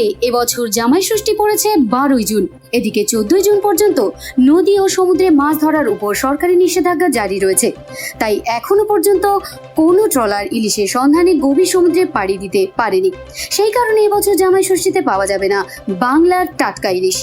মতে এবছর জামাই ষষ্ঠী পড়েছে বারোই জুন। এদিকে চোদ্দই জুন পর্যন্ত নদী ও সমুদ্রে মাছ ধরার উপর সরকারি নিষেধাজ্ঞা জারি রয়েছে। তাই এখনও পর্যন্ত কোনো ট্রলার ইলিশের সন্ধানে গভীর সমুদ্রে পাড়ি দিতে পারেনি। সেই কারণে এবছর জামাই ষষ্ঠীতে পাওয়া যাবে না বাংলার টাটকা ইলিশ।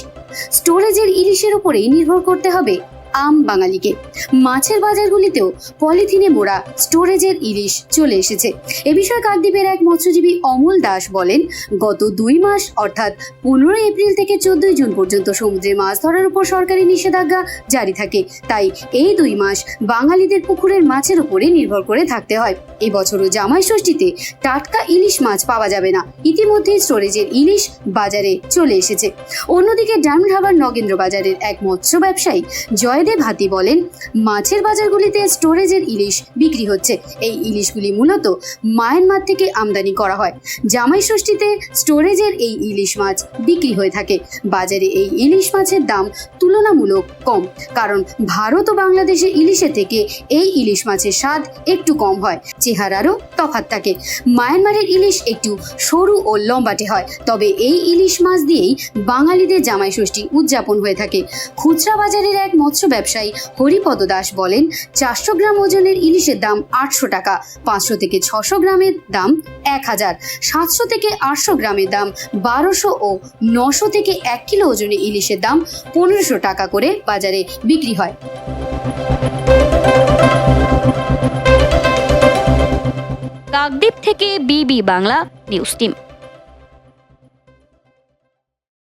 স্টোরেজের ইলিশের উপরেই নির্ভর করতে হবে আম বাঙালিকে। মাছের বাজারগুলিতেও পলিথিনে মোড়া স্টোরেজের ইলিশ চলে এসেছে। এ বিষয়ে কাকদ্বীপের এক মৎস্যজীবী অমল দাস বলেন, গত দুই মাস অর্থাৎ পনেরোই এপ্রিল থেকে চোদ্দই জুন পর্যন্ত সমুদ্রে মাছ ধরার উপর সরকারি নিষেধাজ্ঞা জারি থাকে। তাই এই দুই মাস বাঙালিদের পুকুরের মাছের উপরে নির্ভর করে থাকতে হয়। এবছরও জামাই ষষ্ঠীতে টাটকা ইলিশ মাছ পাওয়া যাবে না। ইতিমধ্যেই স্টোরেজের ইলিশ বাজারে চলে এসেছে। অন্যদিকে ডায়মন্ড হারবার নগেন্দ্র বাজারের এক মৎস্য ব্যবসায়ী জয়দেব হাতি বলেন, মাছের বাজারগুলিতে স্টোরেজের ইলিশ বিক্রি হচ্ছে। এই ইলিশগুলি মূলত মায়ানমার থেকে আমদানি করা হয়। জামাই ষষ্ঠীতে স্টোরেজের এই ইলিশ মাছ বিক্রি হয়ে থাকে। বাজারে এই ইলিশ মাছের দাম তুলনামূলক কম, কারণ ভারত ও বাংলাদেশে ইলিশের থেকে এই ইলিশ মাছের স্বাদ একটু কম হয়। চেহারারও তফাৎ থাকে। মায়ানমারের ইলিশ একটু সরু ও লম্বাটে হয়, তবে এই ইলিশ মাছ দিয়েই বাঙালিদের জামাই ষষ্ঠী উদযাপন হয়ে থাকে। খুচরা বাজারের এক মৎস্য ব্যবসায়ী হরিপদ দাস বলেন, চারশো গ্রাম ওজনের ইলিশের দাম আটশো টাকা, পাঁচশো থেকে ছশো গ্রামের দাম এক হাজার, সাতশো থেকে আটশো গ্রামের দাম বারোশো ও নশো থেকে এক কিলো ওজনের ইলিশের দাম পনেরোশো টাকা করে বাজারে বিক্রি হয়। কাকদ্বীপ থেকে বিবি বাংলা নিউজ টিম।